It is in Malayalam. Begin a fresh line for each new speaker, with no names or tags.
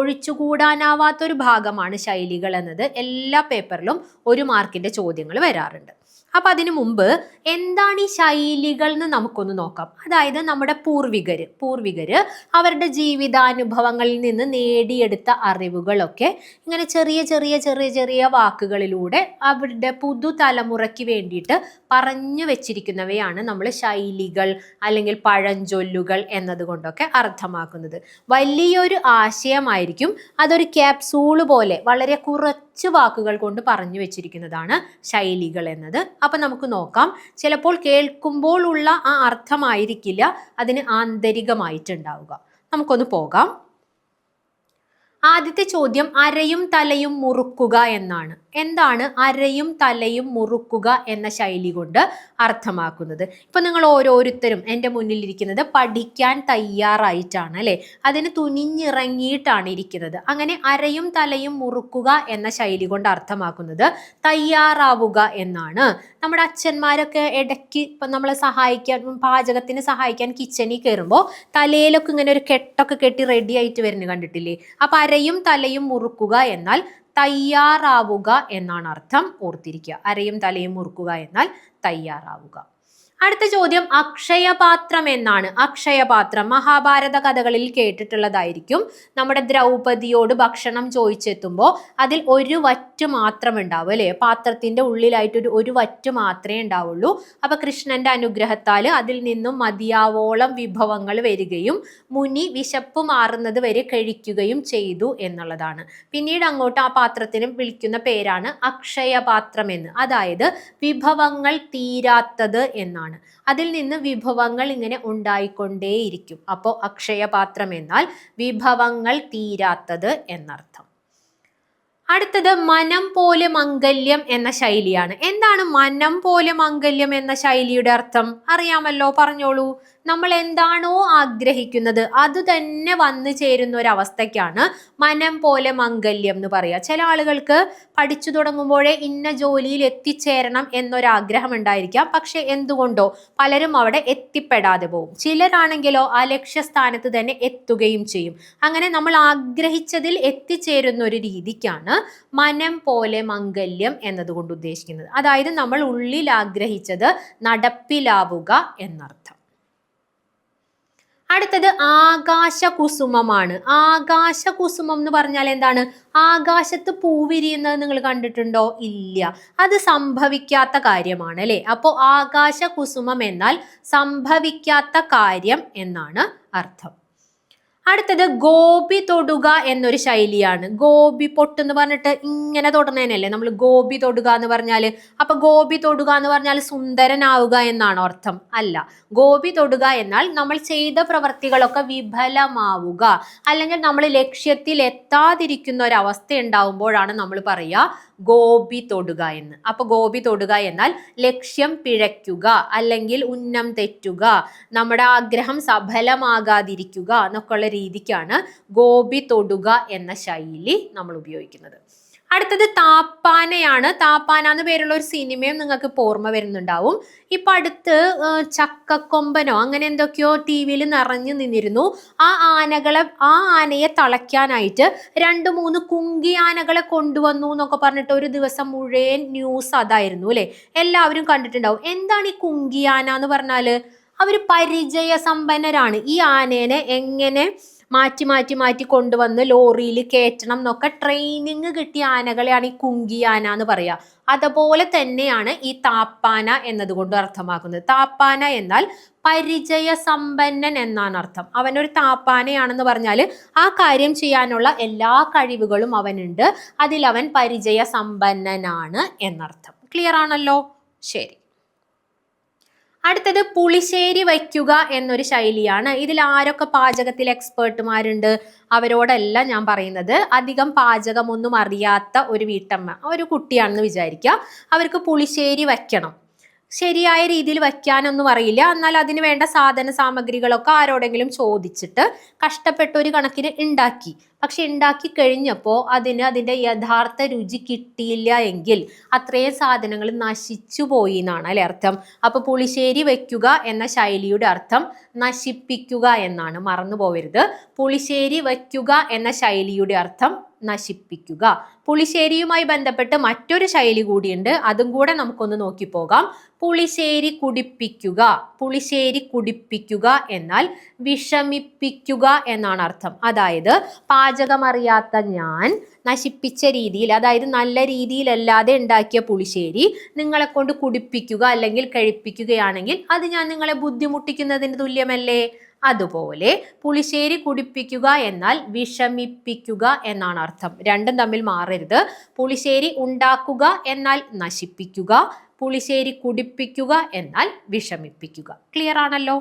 ഒഴിച്ചുകൂടാനാവാത്തൊരു ഭാഗമാണ് ശൈലികൾ എന്നത്. എല്ലാ പേപ്പറിലും ഒരു മാർക്കിന്റെ ചോദ്യങ്ങൾ വരാറുണ്ട്. അപ്പൊ അതിനു മുമ്പ് എന്താണ് ഈ ശൈലികൾ എന്ന് നമുക്കൊന്ന് നോക്കാം. അതായത് നമ്മുടെ പൂർവികർ പൂർവികർ അവരുടെ ജീവിതാനുഭവങ്ങളിൽ നിന്ന് നേടിയെടുത്ത അറിവുകളൊക്കെ ഇങ്ങനെ ചെറിയ ചെറിയ ചെറിയ ചെറിയ വാക്കുകളിലൂടെ അവരുടെ പുതുതലമുറയ്ക്ക് വേണ്ടിയിട്ട് പറഞ്ഞു വെച്ചിരിക്കുന്നവയാണ് നമ്മൾ ശൈലികൾ അല്ലെങ്കിൽ പഴഞ്ചൊല്ലുകൾ എന്നതുകൊണ്ടൊക്കെ അർത്ഥമാക്കുന്നത്. വലിയൊരു ആശയമായിരിക്കും അതൊരു ക്യാപ്സൂൾ പോലെ വളരെ കുറച്ച് വാക്കുകൾ കൊണ്ട് പറഞ്ഞു വെച്ചിരിക്കുന്നതാണ് ശൈലികൾ എന്നത്. അപ്പൊ നമുക്ക് നോക്കാം. ചിലപ്പോൾ കേൾക്കുമ്പോൾ ഉള്ള ആ അർത്ഥമായിരിക്കില്ല അതിന് ആന്തരികമായിട്ടുണ്ടാവുക. നമുക്കൊന്ന് പോകാം. ആദ്യത്തെ ചോദ്യം അരയും തലയും മുറുക്കുക എന്നാണ്. എന്താണ് അരയും തലയും മുറുക്കുക എന്ന ശൈലി കൊണ്ട് അർത്ഥമാക്കുന്നത്? ഇപ്പൊ നിങ്ങൾ ഓരോരുത്തരും എന്റെ മുന്നിലിരിക്കുന്നത് പഠിക്കാൻ തയ്യാറായിട്ടാണ് അല്ലെ? അതിന് തുനിഞ്ഞിറങ്ങിയിട്ടാണ് ഇരിക്കുന്നത്. അങ്ങനെ അരയും തലയും മുറുക്കുക എന്ന ശൈലി കൊണ്ട് അർത്ഥമാക്കുന്നത് തയ്യാറാവുക എന്നാണ്. നമ്മുടെ അച്ഛന്മാരൊക്കെ ഇടയ്ക്ക് ഇപ്പം നമ്മളെ സഹായിക്കാൻ പാചകത്തിന് സഹായിക്കാൻ കിച്ചണിൽ കയറുമ്പോൾ തലയിലൊക്കെ ഇങ്ങനെ ഒരു കെട്ടൊക്കെ കെട്ടി റെഡി ആയിട്ട് വരുന്നത് കണ്ടിട്ടില്ലേ? അപ്പൊ അരയും തലയും മുറുക്കുക എന്നാൽ തയ്യാറാവുക എന്നാണ് അർത്ഥം. ഓർത്തിരിക്കുക. അരയും തലയും മുറുക്കുക എന്നാൽ തയ്യാറാവുക. അടുത്ത ചോദ്യം അക്ഷയപാത്രം എന്നാണ്. അക്ഷയപാത്രം മഹാഭാരത കഥകളിൽ കേട്ടിട്ടുള്ളതായിരിക്കും. നമ്മുടെ ദ്രൗപതിയോട് ഭക്ഷണം ചോദിച്ചെത്തുമ്പോൾ അതിൽ ഒരു വറ്റ് മാത്രം ഉണ്ടാവും അല്ലേ? പാത്രത്തിന്റെ ഉള്ളിലായിട്ട് ഒരു ഒരു വറ്റ് മാത്രമേ ഉണ്ടാവുള്ളൂ. അപ്പൊ കൃഷ്ണന്റെ അനുഗ്രഹത്താൽ അതിൽ നിന്നും മതിയാവോളം വിഭവങ്ങൾ വരികയും മുനി വിശപ്പ് മാറുന്നത് വരെ കഴിക്കുകയും ചെയ്തു എന്നുള്ളതാണ്. പിന്നീട് അങ്ങോട്ട് ആ പാത്രത്തിന് വിളിക്കുന്ന പേരാണ് അക്ഷയപാത്രം എന്ന്. അതായത് വിഭവങ്ങൾ തീരാത്തത് എന്നാണ്. അതിൽ നിന്ന് വിഭവങ്ങൾ ഇങ്ങനെ ഉണ്ടായിക്കൊണ്ടേയിരിക്കും. അപ്പോൾ അക്ഷയപാത്രം എന്നാൽ വിഭവങ്ങൾ തീരാത്തത് എന്നർത്ഥം. അടുത്തത് മനം പോലെ മംഗല്യം എന്ന ശൈലിയാണ്. എന്താണ് മനം പോലെ മംഗല്യം എന്ന ശൈലിയുടെ അർത്ഥം? അറിയാമല്ലോ പറഞ്ഞോളൂ. നമ്മൾ എന്താണോ ആഗ്രഹിക്കുന്നത് അത് തന്നെ വന്നു ചേരുന്ന ഒരു അവസ്ഥയ്ക്കാണ് മനം പോലെ മംഗല്യം എന്ന് പറയുക. ചില ആളുകൾക്ക് പഠിച്ചു തുടങ്ങുമ്പോഴേ ഇന്ന ജോലിയിൽ എത്തിച്ചേരണം എന്നൊരാഗ്രഹം ഉണ്ടായിരിക്കാം. പക്ഷെ എന്തുകൊണ്ടോ പലരും അവിടെ എത്തിപ്പെടാതെ പോകും. ചിലരാണെങ്കിലോ ആ ലക്ഷ്യസ്ഥാനത്ത് തന്നെ എത്തുകയും ചെയ്യും. അങ്ങനെ നമ്മൾ ആഗ്രഹിച്ചതിൽ എത്തിച്ചേരുന്ന ഒരു രീതിക്കാണ് മനം പോലെ മംഗല്യം എന്നതുകൊണ്ട് ഉദ്ദേശിക്കുന്നത്. അതായത് നമ്മൾ ഉള്ളിൽ ആഗ്രഹിച്ചത് നടപ്പിലാവുക എന്നർത്ഥം. അടുത്തത് ആകാശകുസുമമാണ്. ആകാശകുസുമം എന്ന് പറഞ്ഞാൽ എന്താണ്? ആകാശത്ത് പൂവിരിയുന്നത് നിങ്ങൾ കണ്ടിട്ടുണ്ടോ? ഇല്ല. അത് സംഭവിക്കാത്ത കാര്യമാണ് അല്ലേ? അപ്പോൾ ആകാശകുസുമം എന്നാൽ സംഭവിക്കാത്ത കാര്യം എന്നാണ് അർത്ഥം. അടുത്തത് ഗോപി തൊടുക എന്നൊരു ശൈലിയാണ്. ഗോപി പൊട്ട് എന്ന് പറഞ്ഞിട്ട് ഇങ്ങനെ തൊടുന്നതിനല്ലേ നമ്മൾ ഗോപി തൊടുക എന്ന് പറഞ്ഞാൽ അപ്പൊ ഗോപി തൊടുക എന്ന് പറഞ്ഞാൽ സുന്ദരനാവുക എന്നാണ് അർത്ഥം. അല്ല ഗോപി തൊടുക എന്നാൽ നമ്മൾ ചെയ്ത പ്രവൃത്തികളൊക്കെ വിഫലമാവുക. അല്ലെങ്കിൽ നമ്മൾ ലക്ഷ്യത്തിൽ എത്താതിരിക്കുന്ന ഒരു അവസ്ഥ ഉണ്ടാവുമ്പോഴാണ് നമ്മൾ പറയുക ഗോപി തൊടുക എന്ന്. അപ്പൊ ഗോപി തൊടുക എന്നാൽ ലക്ഷ്യം പിഴയ്ക്കുക അല്ലെങ്കിൽ ഉന്നം തെറ്റുക നമ്മുടെ ആഗ്രഹം സഫലമാകാതിരിക്കുക എന്നൊക്കെയുള്ള രീതിക്കാണ് ഗോപി തൊടുക എന്ന ശൈലി നമ്മൾ ഉപയോഗിക്കുന്നത്. അടുത്തത് താപ്പാനയാണ്. താപ്പാന എന്ന് പേരുള്ള ഒരു സിനിമയും നിങ്ങൾക്ക് ഓർമ്മ വരുന്നുണ്ടാവും. ഇപ്പം അടുത്ത് ചക്കക്കൊമ്പനോ അങ്ങനെ എന്തൊക്കെയോ ടി വിയിൽ നിറഞ്ഞു നിന്നിരുന്നു. ആ ആനകളെ ആ ആനയെ തളയ്ക്കാനായിട്ട് രണ്ട് മൂന്ന് കുങ്കി ആനകളെ കൊണ്ടുവന്നു എന്നൊക്കെ പറഞ്ഞിട്ട് ഒരു ദിവസം മുഴുവൻ ന്യൂസ് അതായിരുന്നു അല്ലേ? എല്ലാവരും കണ്ടിട്ടുണ്ടാവും. എന്താണ് ഈ കുങ്കി ആന എന്ന് പറഞ്ഞാൽ അവർ പരിചയസമ്പന്നരാണ്. ഈ ആനേനെ എങ്ങനെ മാറ്റി മാറ്റി മാറ്റി കൊണ്ടുവന്ന് ലോറിയിൽ കയറ്റണം എന്നൊക്കെ ട്രെയിനിങ് കിട്ടിയ ആനകളെയാണ് ഈ കുങ്കി ആന എന്ന് പറയുക അതുപോലെ തന്നെയാണ് ഈ താപ്പാന എന്നതുകൊണ്ട് അർത്ഥമാക്കുന്നത്. താപ്പാന എന്നാൽ പരിചയ സമ്പന്നൻ എന്നാണ് അർത്ഥം. അവനൊരു താപ്പാനയാണെന്ന് പറഞ്ഞാൽ ആ കാര്യം ചെയ്യാനുള്ള എല്ലാ കഴിവുകളും അവനുണ്ട്. അതിലവൻ അവൻ പരിചയ സമ്പന്നനാണ് എന്നർത്ഥം. ക്ലിയർ ആണല്ലോ? ശരി. അടുത്തത് പുളിശ്ശേരി വയ്ക്കുക എന്നൊരു ശൈലിയാണ്. ഇതിൽ ആരൊക്കെ പാചകത്തിൽ എക്സ്പേർട്ടുമാരുണ്ട് അവരോടല്ല ഞാൻ പറയുന്നത്. അധികം പാചകമൊന്നും അറിയാത്ത ഒരു വീട്ടമ്മ ഒരു കുട്ടിയാണെന്ന് വിചാരിക്കുക. അവർക്ക് പുളിശ്ശേരി വയ്ക്കണം. ശരിയായ രീതിയിൽ വയ്ക്കാനൊന്നും അറിയില്ല. എന്നാൽ അതിന് വേണ്ട സാധന സാമഗ്രികളൊക്കെ ആരോടെങ്കിലും ചോദിച്ചിട്ട് കഷ്ടപ്പെട്ട ഒരു കണക്കിന് ഉണ്ടാക്കി. പക്ഷെ ഉണ്ടാക്കി കഴിഞ്ഞപ്പോൾ അതിന് അതിന്റെ യഥാർത്ഥ രുചി കിട്ടിയില്ല എങ്കിൽ അത്രയും സാധനങ്ങൾ നശിച്ചു പോയി എന്നാണ് അല്ലെ അർത്ഥം. അപ്പോൾ പുളിശ്ശേരി വെക്കുക എന്ന ശൈലിയുടെ അർത്ഥം നശിപ്പിക്കുക എന്നാണ്. മറന്നു പോവരുത്. പുളിശ്ശേരി വയ്ക്കുക എന്ന ശൈലിയുടെ അർത്ഥം നശിപ്പിക്കുക. പുളിശ്ശേരിയുമായി ബന്ധപ്പെട്ട് മറ്റൊരു ശൈലി കൂടിയുണ്ട്. അതും കൂടെ നമുക്കൊന്ന് നോക്കി പോകാം. പുളിശ്ശേരി കുടിപ്പിക്കുക. പുളിശ്ശേരി കുടിപ്പിക്കുക എന്നാൽ വിഷമിപ്പിക്കുക എന്നാണ് അർത്ഥം. അതായത് പാചകമറിയാത്ത ഞാൻ നശിപ്പിച്ച രീതിയിൽ അതായത് നല്ല രീതിയിലല്ലാതെ ഉണ്ടാക്കിയ പുളിശ്ശേരി നിങ്ങളെ കൊണ്ട് കുടിപ്പിക്കുക അല്ലെങ്കിൽ കഴിപ്പിക്കുകയാണെങ്കിൽ അത് ഞാൻ നിങ്ങളെ ബുദ്ധിമുട്ടിക്കുന്നതിന് തുല്യമല്ലേ? അതുപോലെ പുളിശ്ശേരി കുടിപ്പിക്കുക എന്നാൽ വിഷമിപ്പിക്കുക എന്നാണ് അർത്ഥം. രണ്ടും തമ്മിൽ മാറരുത്. പുളിശ്ശേരി ഉണ്ടാക്കുക എന്നാൽ നശിപ്പിക്കുക പുളിശ്ശേരി കുടിപ്പിക്കുക എന്നാൽ വിഷമിപ്പിക്കുക. ക്ലിയർ ആണല്ലോ?